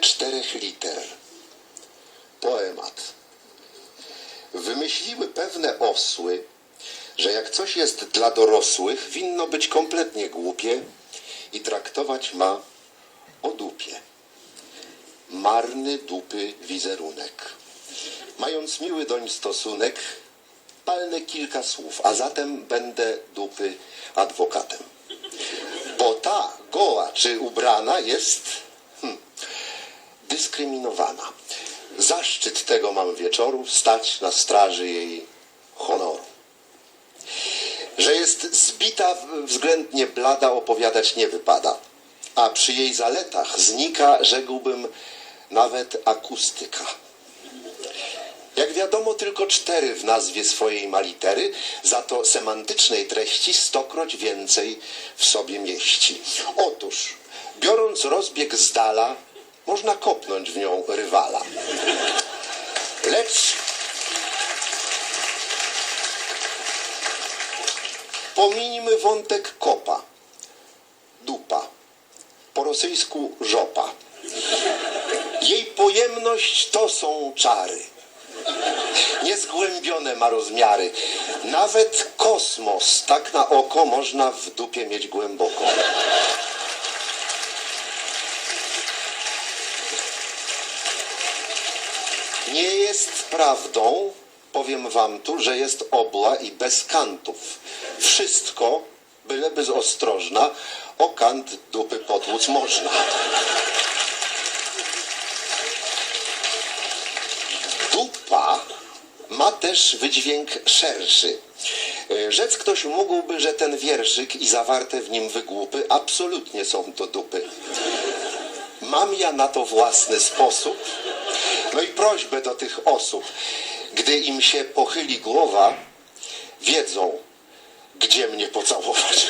czterech liter. Poemat. Wymyśliły pewne osły, że jak coś jest dla dorosłych, winno być kompletnie głupie i traktować ma o dupie. Marny dupy wizerunek. Mając miły doń stosunek, palnę kilka słów, a zatem będę dupy adwokatem. Bo ta goła czy ubrana jest dyskryminowana. Zaszczyt tego mam wieczoru stać na straży jej honoru. Że jest zbita, względnie blada, opowiadać nie wypada. A przy jej zaletach znika, rzekłbym, nawet akustyka. Jak wiadomo, tylko cztery w nazwie swojej ma litery, za to semantycznej treści stokroć więcej w sobie mieści. Otóż, biorąc rozbieg z dala, można kopnąć w nią rywala. Lecz pominijmy wątek kopa, dupa, po rosyjsku żopa. Jej pojemność to są czary. Niezgłębione ma rozmiary. Nawet kosmos tak na oko można w dupie mieć głęboko. Nie jest prawdą, powiem wam tu, że jest obła i bez kantów. Wszystko, byleby z ostrożna, o kant dupy potłuc można. Dupa ma też wydźwięk szerszy. E, Rzec ktoś mógłby, że ten wierszyk i zawarte w nim wygłupy absolutnie są to dupy. Mam ja na to własny sposób. No i prośbę do tych osób, gdy im się pochyli głowa, wiedzą, gdzie mnie pocałować.